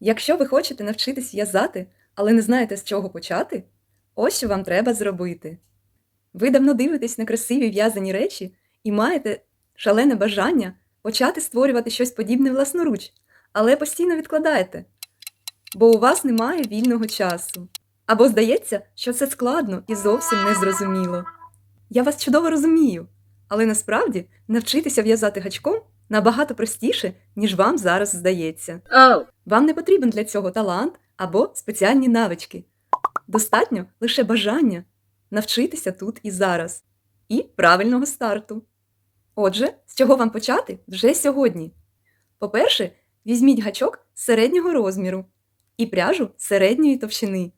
Якщо ви хочете навчитись в'язати, але не знаєте, з чого почати, ось що вам треба зробити. Ви давно дивитесь на красиві в'язані речі і маєте шалене бажання почати створювати щось подібне власноруч, але постійно відкладаєте, бо у вас немає вільного часу. Або здається, що це складно і зовсім незрозуміло. Я вас чудово розумію, але насправді навчитися в'язати гачком набагато простіше, ніж вам зараз здається. Oh. Вам не потрібен для цього талант або спеціальні навички. Достатньо лише бажання навчитися тут і зараз, і правильного старту. Отже, з чого вам почати вже сьогодні? По-перше, візьміть гачок середнього розміру і пряжу середньої товщини.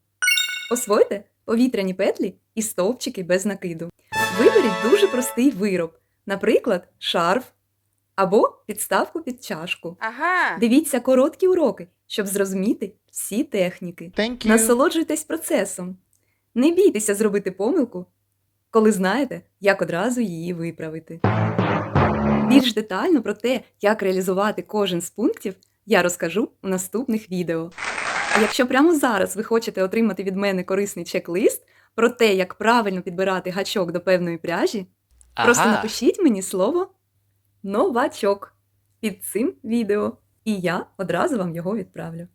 Освойте повітряні петлі і стовпчики без накиду. Виберіть дуже простий вироб, наприклад, шарф або підставку під чашку. Ага. Дивіться короткі уроки, щоб зрозуміти всі техніки. Thank you. Насолоджуйтесь процесом. Не бійтеся зробити помилку, коли знаєте, як одразу її виправити. Більш детально про те, як реалізувати кожен з пунктів, я розкажу у наступних відео. А якщо прямо зараз ви хочете отримати від мене корисний чек-лист про те, як правильно підбирати гачок до певної пряжі, Просто напишіть мені слово новачок під цим відео, і я одразу вам його відправлю.